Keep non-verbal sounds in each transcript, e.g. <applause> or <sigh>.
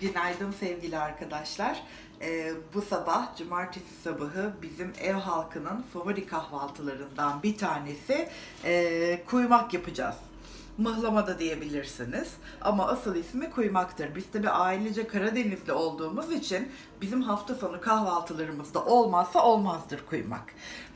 Günaydın sevgili arkadaşlar. Ee, bu sabah cumartesi sabahı bizim ev halkının favori kahvaltılarından bir tanesi ee, kuymak yapacağız. Mıhlama da diyebilirsiniz ama asıl ismi kuymaktır. Biz bir ailece Karadenizli olduğumuz için bizim hafta sonu kahvaltılarımızda olmazsa olmazdır kuymak.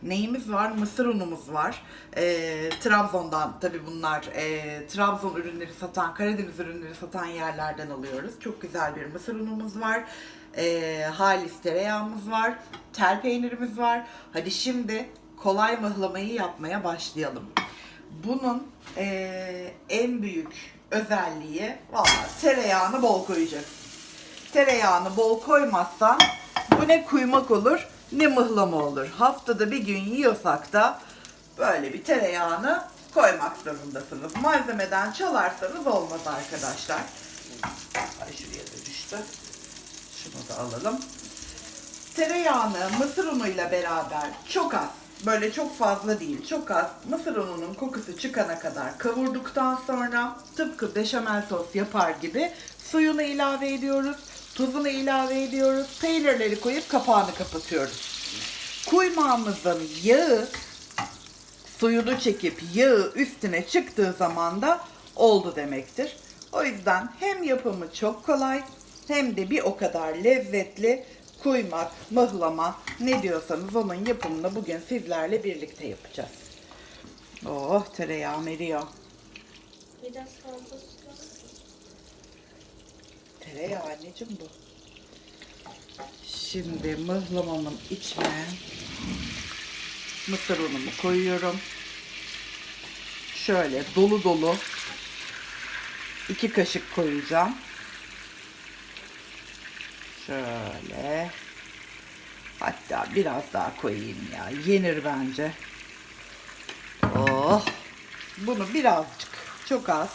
Neyimiz var? Mısır unumuz var. Ee, Trabzon'dan tabii bunlar ee, Trabzon ürünleri satan, Karadeniz ürünleri satan yerlerden alıyoruz. Çok güzel bir mısır unumuz var. Ee, halis tereyağımız var. Tel peynirimiz var. Hadi şimdi kolay mıhlamayı yapmaya başlayalım. Bunun eee, en büyük özelliği valla tereyağını bol koyacaksın. Tereyağını bol koymazsan bu ne kuymak olur ne mıhlama olur. Haftada bir gün yiyorsak da böyle bir tereyağını koymak zorundasınız. Malzemeden çalarsanız olmaz arkadaşlar. Ay şuraya da düştü. Şunu da alalım. Tereyağını mısır unuyla beraber çok az, böyle çok fazla değil, çok az mısır ununun kokusu çıkana kadar kavurduktan sonra tıpkı beşamel sos yapar gibi suyunu ilave ediyoruz, tuzunu ilave ediyoruz, peynirleri koyup kapağını kapatıyoruz. Kuymağımızın yağı suyunu çekip yağı üstüne çıktığı zaman da oldu demektir. O yüzden hem yapımı çok kolay hem de bir o kadar lezzetli kuymak, mıhlama ne diyorsanız onun yapımını bugün sizlerle birlikte yapacağız. Oh tereyağı eriyor. Biraz fazla. Tereyağı anneciğim bu. Şimdi mıhlamamın içine mısır unumu koyuyorum. Şöyle dolu dolu iki kaşık koyacağım. Şöyle. Hatta biraz daha koyayım ya. Yenir bence. Oh. Bunu birazcık, çok az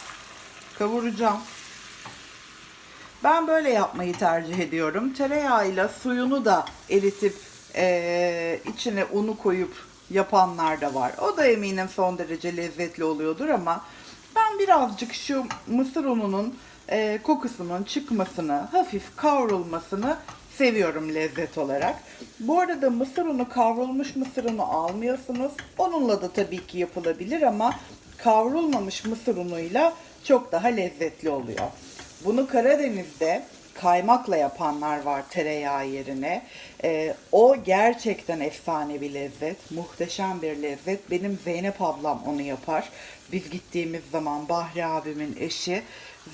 kavuracağım. Ben böyle yapmayı tercih ediyorum. Tereyağıyla suyunu da eritip eee, içine unu koyup yapanlar da var. O da eminim son derece lezzetli oluyordur ama ben birazcık şu mısır ununun eee, kokusunun çıkmasını, hafif kavrulmasını seviyorum lezzet olarak. Bu arada mısır unu kavrulmuş mısır unu almıyorsunuz. Onunla da tabii ki yapılabilir ama kavrulmamış mısır unuyla çok daha lezzetli oluyor. Bunu Karadeniz'de kaymakla yapanlar var tereyağı yerine. Ee, o gerçekten efsane bir lezzet. Muhteşem bir lezzet. Benim Zeynep ablam onu yapar. Biz gittiğimiz zaman Bahri abimin eşi.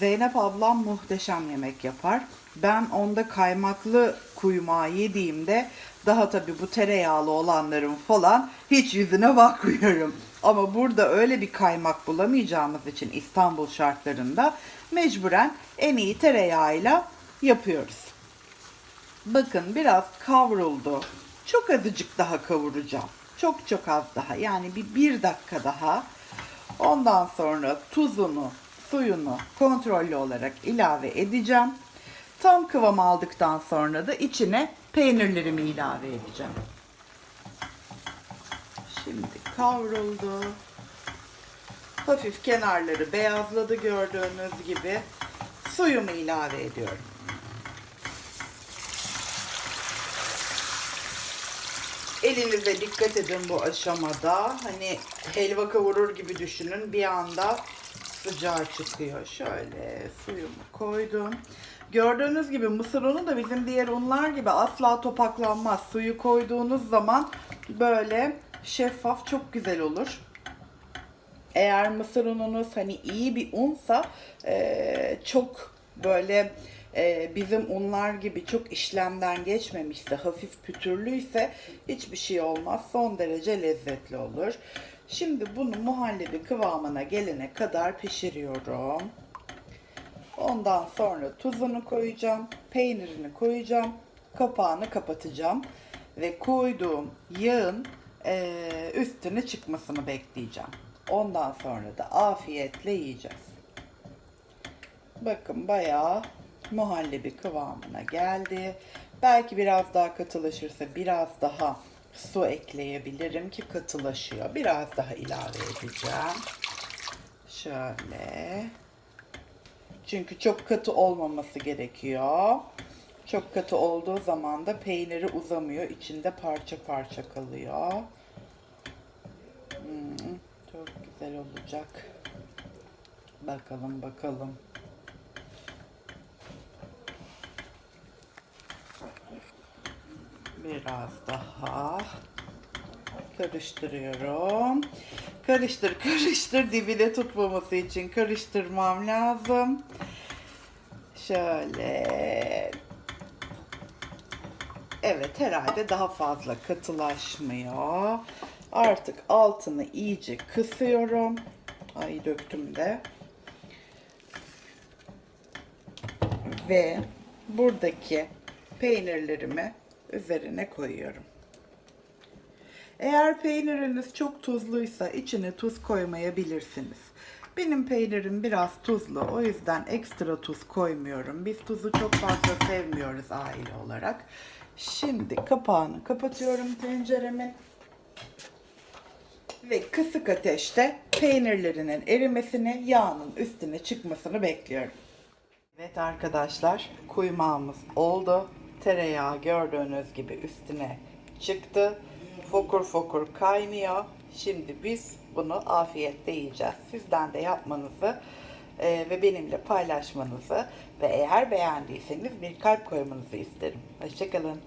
Zeynep ablam muhteşem yemek yapar. Ben onda kaymaklı kuymağı yediğimde daha tabii bu tereyağlı olanların falan hiç yüzüne bakmıyorum. Ama burada öyle bir kaymak bulamayacağımız için İstanbul şartlarında mecburen en iyi tereyağıyla yapıyoruz. Bakın biraz kavruldu. Çok azıcık daha kavuracağım. Çok çok az daha. Yani bir, bir dakika daha. Ondan sonra tuzunu, suyunu kontrollü olarak ilave edeceğim. Tam kıvam aldıktan sonra da içine peynirlerimi ilave edeceğim. Şimdi kavruldu. Hafif kenarları beyazladı gördüğünüz gibi. Suyumu ilave ediyorum. Elinize dikkat edin bu aşamada. Hani helva kavurur gibi düşünün. Bir anda sıcağı çıkıyor. Şöyle suyumu koydum. Gördüğünüz gibi mısır unu da bizim diğer unlar gibi asla topaklanmaz. Suyu koyduğunuz zaman böyle şeffaf çok güzel olur. Eğer mısır ununuz hani iyi bir unsa çok böyle eee, bizim unlar gibi çok işlemden geçmemişse, hafif pütürlüyse hiçbir şey olmaz. Son derece lezzetli olur. Şimdi bunu muhallebi kıvamına gelene kadar pişiriyorum. Ondan sonra tuzunu koyacağım, peynirini koyacağım, kapağını kapatacağım ve koyduğum yağın eee, üstüne çıkmasını bekleyeceğim. Ondan sonra da afiyetle yiyeceğiz. Bakın bayağı muhallebi kıvamına geldi. Belki biraz daha katılaşırsa biraz daha su ekleyebilirim ki katılaşıyor. Biraz daha ilave edeceğim. Şöyle. Çünkü çok katı olmaması gerekiyor. Çok katı olduğu zaman da peyniri uzamıyor. İçinde parça parça kalıyor. Hmm, çok güzel olacak. Bakalım bakalım. Biraz daha karıştırıyorum. Karıştır <laughs> karıştır dibine tutmaması için karıştırmam lazım. Şöyle. Evet herhalde daha fazla katılaşmıyor. Artık altını iyice kısıyorum. Ay döktüm de. Ve buradaki peynirlerimi üzerine koyuyorum. Eğer peyniriniz çok tuzluysa içine tuz koymayabilirsiniz. Benim peynirim biraz tuzlu o yüzden ekstra tuz koymuyorum. Biz tuzu çok fazla sevmiyoruz aile olarak. Şimdi kapağını kapatıyorum tenceremin. Ve kısık ateşte peynirlerinin erimesini, yağının üstüne çıkmasını bekliyorum. Evet arkadaşlar, kuymağımız oldu. Tereyağı gördüğünüz gibi üstüne çıktı. Fokur fokur kaynıyor. Şimdi biz bunu afiyetle yiyeceğiz. Sizden de yapmanızı e, ve benimle paylaşmanızı ve eğer beğendiyseniz bir kalp koymanızı isterim. Hoşçakalın.